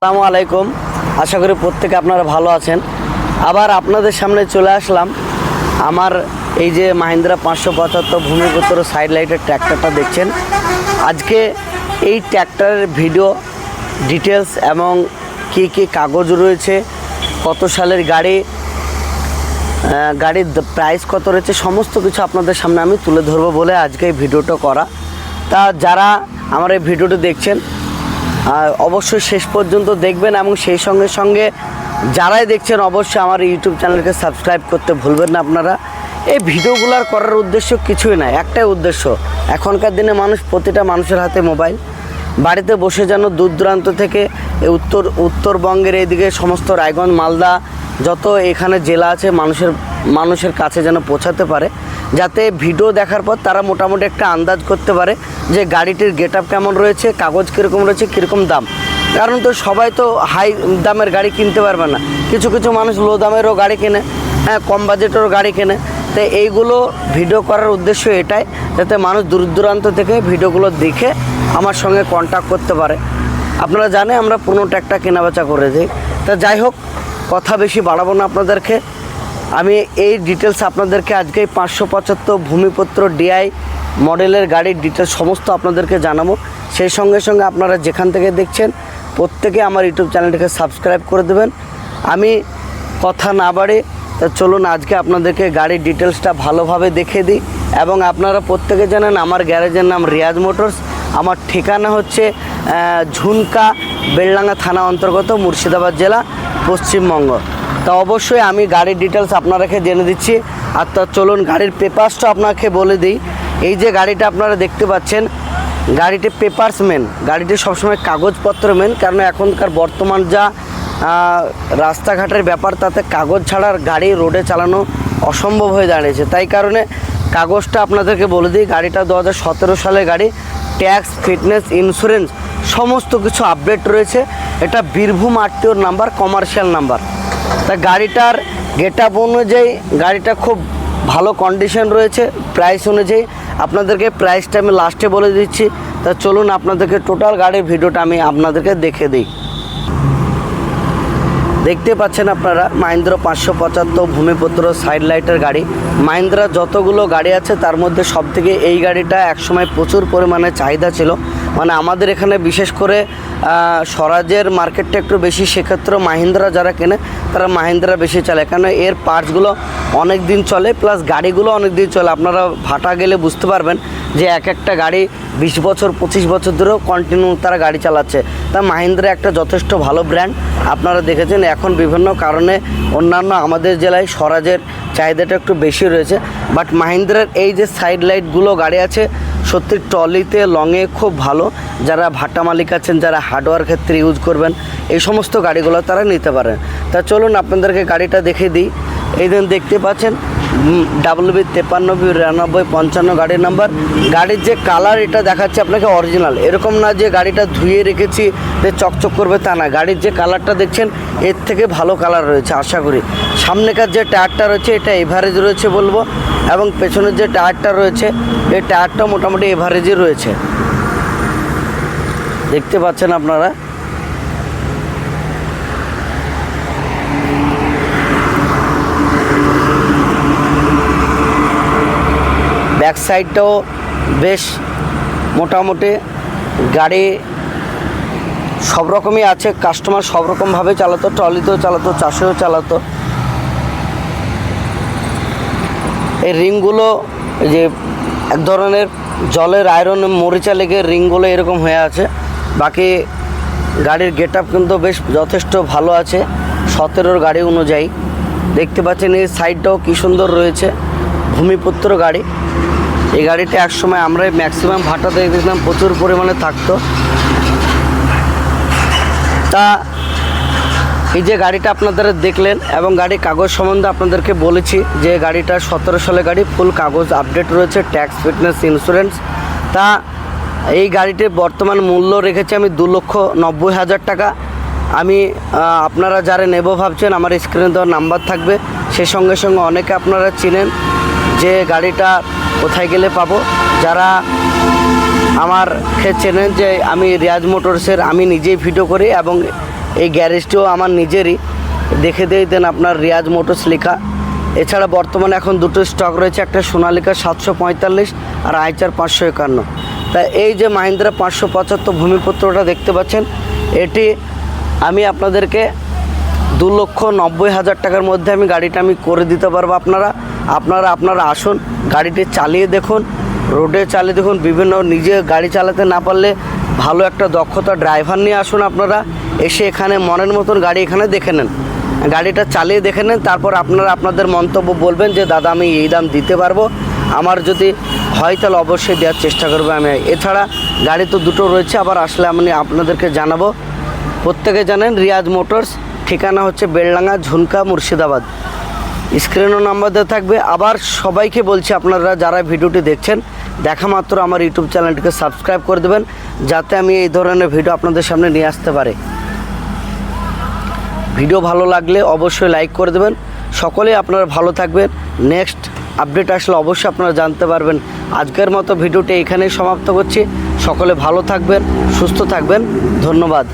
আসসালামু আলাইকুম। আশা করি প্রত্যেকে আপনারা ভালো আছেন। আবার আপনাদের সামনে চলে আসলাম। আমার এই যে মাহিন্দ্রা পাঁচশো পঁচাত্তর ভূমিপুত্র সাইড লাইটের ট্র্যাক্টরটা দেখছেন। আজকে এই ট্র্যাক্টরের ভিডিও ডিটেলস এবং কি কি কাগজ রয়েছে, কত সালের গাড়ি গাড়ির প্রাইস কত রয়েছে, সমস্ত কিছু আপনাদের সামনে আমি তুলে ধরবো বলে আজকে এই ভিডিওটা করা। তা যারা আমার এই ভিডিওটি দেখছেন অবশ্যই শেষ পর্যন্ত দেখবেন এবং সেই সঙ্গে সঙ্গে যারাই দেখছেন অবশ্যই আমার ইউটিউব চ্যানেলকে সাবস্ক্রাইব করতে ভুলবেন না আপনারা। এই ভিডিওগুলোর করার উদ্দেশ্য কিছুই নাই, একটাই উদ্দেশ্য। এখনকার দিনে মানুষ প্রতিটা মানুষের হাতে মোবাইল। বাড়িতে বসে যেন দূর দূরান্ত থেকে উত্তর, উত্তরবঙ্গের এইদিকে সমস্ত রায়গঞ্জ, মালদা, যত এখানে জেলা আছে মানুষের মানুষের কাছে যেন পৌঁছাতে পারে। যাতে ভিডিও দেখার পর তারা মোটামুটি একটা আন্দাজ করতে পারে যে গাড়িটির গেট আপ কেমন রয়েছে, কাগজ কীরকম রয়েছে, কীরকম দাম। কারণ তো সবাই তো হাই দামের গাড়ি কিনতে পারবে না। কিছু কিছু মানুষ লো দামেরও গাড়ি কেনে হ্যাঁ কম বাজেটেরও গাড়ি কেনে। তো এইগুলো ভিডিও করার উদ্দেশ্য এটাই, যাতে মানুষ দূর দূরান্ত থেকে ভিডিওগুলো দেখে আমার সঙ্গে কন্ট্যাক্ট করতে পারে। আপনারা জানেন আমরা পুরনো ট্র্যাকটা কেনাবেচা করে দিই। তা যাই হোক, কথা বেশি বাড়াবো না আপনাদেরকে। আমি এই ডিটেলস আপনাদেরকে আজকে পাঁচশো পঁচাত্তর ভূমিপত্র ডিআই মডেলের গাড়ির ডিটেলস সমস্ত আপনাদেরকে জানাব। সেই সঙ্গে সঙ্গে আপনারা যেখান থেকে দেখছেন, প্রত্যেকে আমার ইউটিউব চ্যানেলটিকে সাবস্ক্রাইব করে দেবেন। আমি কথা না বাড়ে, তা চলুন আজকে আপনাদেরকে গাড়ির ডিটেলসটা ভালোভাবে দেখে দিই। এবং আপনারা প্রত্যেকে জানেন আমার গ্যারেজের নাম রিয়াজ মোটরস। আমার ঠিকানা হচ্ছে ঝুনকা বেলডাঙ্গা থানা অন্তর্গত মুর্শিদাবাদ জেলা, পশ্চিমবঙ্গ। তা অবশ্যই আমি গাড়ির ডিটেলস আপনারাকে জেনে দিচ্ছি। আর তা চলুন, গাড়ির পেপার্সটা আপনাকে বলে দিই। এই যে গাড়িটা আপনারা দেখতে পাচ্ছেন, গাড়িটি পেপার্স মেন গাড়িটি সবসময় কাগজপত্র মেন কারণ এখনকার বর্তমান যা রাস্তাঘাটের ব্যাপার, তাতে কাগজ ছাড়ার গাড়ি রোডে চালানো অসম্ভব হয়ে দাঁড়িয়েছে। তাই কারণে কাগজটা আপনাদেরকে বলে দিই, গাড়িটা দু হাজার সতেরো সালে গাড়ি ট্যাক্স ফিটনেস ইন্স্যুরেন্স সমস্ত কিছু আপডেট রয়েছে। এটা বীরভূম আরটিওর নাম্বার কমার্শিয়াল নাম্বার তা গাড়িটার গেট আপ অনুযায়ী গাড়িটা খুব ভালো কন্ডিশন রয়েছে প্রাইস অনুযায়ী। আপনাদেরকে প্রাইসটা আমি লাস্টে বলে দিচ্ছি। তা চলুন আপনাদেরকে টোটাল গাড়ির ভিডিওটা আমি আপনাদেরকে দেখে দিই। দেখতে পাচ্ছেন আপনারা, মাহিন্দ্রা পাঁচশো পঁচাত্তর ভূমিপুত্র সাইড লাইটের গাড়ি। মাহিন্দ্রা যতগুলো গাড়ি আছে, তার মধ্যে সবথেকে এই গাড়িটা একসময় প্রচুর পরিমাণে চাহিদা ছিল। মানে আমাদের এখানে বিশেষ করে স্বরাজের মার্কেটটা একটু বেশি, সেক্ষেত্রে মাহিন্দ্রা যারা কেনে, তারা মাহিন্দ্রা বেশি চলে কেন এর পার্টসগুলো অনেক দিন চলে প্লাস গাড়িগুলো অনেক দিন চলে। আপনারা ভাটা গেলে বুঝতে পারবেন যে এক একটা গাড়ি বিশ বছর, পঁচিশ বছর ধরেও কন্টিনিউ তারা গাড়ি চালাচ্ছে। তা মাহিন্দ্রা একটা যথেষ্ট ভালো ব্র্যান্ড আপনারা দেখেছেন, এখন বিভিন্ন কারণে অন্যান্য আমাদের জেলায় স্বরাজের চাহিদাটা একটু বেশি রয়েছে। বাট মাহিন্দ্রার এই যে সাইড লাইটগুলো গাড়ি আছে, সত্যি ট্রলিতে, লংয়ে খুব ভালো। যারা ভাটা মালিক আছেন, যারা হার্ডওয়ার ক্ষেত্রে ইউজ করবেন, এই সমস্ত গাড়িগুলো তারা নিতে পারেন। তা চলুন আপনাদেরকে গাড়িটা দেখে দিই। এই দিন দেখতে পাচ্ছেন ডাব্লিউ বি তেপান্ন বি বিরানব্বই পঞ্চান্ন গাড়ির নাম্বার। গাড়ির যে কালার এটা দেখাচ্ছে আপনাকে অরিজিনাল এরকম না যে গাড়িটা ধুয়ে রেখেছি, যে চকচক করবে তা না। গাড়ির যে কালারটা দেখছেন, এর থেকে ভালো কালার রয়েছে, আশা করি। সামনেকার যে টায়ারটা রয়েছে, এটা এভারেজ রয়েছে বলব, এবং পেছনের যে টায়ারটা রয়েছে, এই টায়ারটা মোটামুটি এভারেজই রয়েছে। দেখতে পাচ্ছেন আপনারা? সাইডটাও বেশ মোটামুটি গাড়ি সব রকমই আছে কাস্টমার সব রকমভাবে চালাতো, ট্রলিতেও চালাতো, চাষেও চালাতো। এই রিংগুলো যে এক ধরনের জলের আয়রন মরিচা লেগে রিংগুলো এরকম হয়ে আছে। বাকি গাড়ির গেট আপ কিন্তু বেশ যথেষ্ট ভালো আছে, সতেরোর গাড়ি অনুযায়ী। দেখতে পাচ্ছেন এই সাইডটাও কী সুন্দর রয়েছে, ভূমিপুত্র গাড়ি। এই গাড়িটা একসময় আমরা ম্যাক্সিমাম ভাটাতে দেখলাম প্রচুর পরিমাণে থাকতো। তা এই যে গাড়িটা আপনারা দেখলেন এবং গাড়ির কাগজ সম্বন্ধে আপনাদেরকে বলেছি যে গাড়িটা সতেরো সালে গাড়ি ফুল কাগজ আপডেট রয়েছে ট্যাক্স ফিটনেস ইন্স্যুরেন্স তা এই গাড়িটির বর্তমান মূল্য রেখেছি আমি দু লক্ষ নব্বই হাজার টাকা। আমি আপনারা যারা নেব ভাবছেন, আমার স্ক্রিনে দেওয়ার নাম্বার থাকবে। সে সঙ্গে সঙ্গে অনেকে আপনারা চিনেন। যে গাড়িটা কোথায় গেলে পাবো। যারা আমার চেনেন যে আমি রিয়াজ মোটরসের, আমি নিজেই ভিডিও করি এবং এই গ্যারেজটিও আমার নিজেরই। দেখে দিয়ে দেন আপনার রিয়াজ মোটরস লেখা। এছাড়া বর্তমানে এখন দুটো স্টক রয়েছে, একটা সোনালিকা সাতশো পঁয়তাল্লিশ আর আইচার পাঁচশো একান্ন। তা এই যে মাহিন্দ্রা পাঁচশো পঁচাত্তর ভূমিপুত্রটা দেখতে পাচ্ছেন, এটি আমি আপনাদেরকে দু লক্ষ নব্বই হাজার টাকার মধ্যে আমি গাড়িটা আমি করে দিতে পারব আপনারা। আপনারা আপনারা আসুন, গাড়িটি চালিয়ে দেখুন, রোডে চালিয়ে দেখুন, বিভিন্ন নিজে গাড়ি চালাতে না পারলে ভালো একটা দক্ষতা ড্রাইভার নিয়ে আসুন আপনারা, এসে এখানে মনের মতন গাড়ি এখানে দেখে নেন। গাড়িটা চালিয়ে দেখে নেন, তারপর আপনারা আপনাদের মন্তব্য বলবেন যে, দাদা, আমি এই দাম দিতে পারব। আমার যদি হয় তাহলে অবশ্যই দেওয়ার চেষ্টা করব আমি। এছাড়া গাড়ি তো দুটো রয়েছে, আবার আসলে আমি আপনাদেরকে জানাব। প্রত্যেকে জানেন রিয়াজ মোটরস, ঠিকানা হচ্ছে বেলডাঙ্গা, ঝুনকা, মুর্শিদাবাদ। স্ক্রিনও নাম্বার দেওয়া থাকবে। আবার সবাইকে বলছি আপনারা যারা ভিডিওটি দেখছেন, দেখা মাত্র আমার ইউটিউব চ্যানেলটিকে সাবস্ক্রাইব করে দেবেন, যাতে আমি এই ধরনের ভিডিও আপনাদের সামনে নিয়ে আসতে পারি। ভিডিও ভালো লাগলে অবশ্যই লাইক করে দেবেন। সকলেই আপনারা ভালো থাকবেন। নেক্সট আপডেট আসলে অবশ্যই আপনারা জানতে পারবেন। আজকের মতো ভিডিওটি এখানেই সমাপ্ত করছি। সকলে ভালো থাকবেন, সুস্থ থাকবেন। ধন্যবাদ।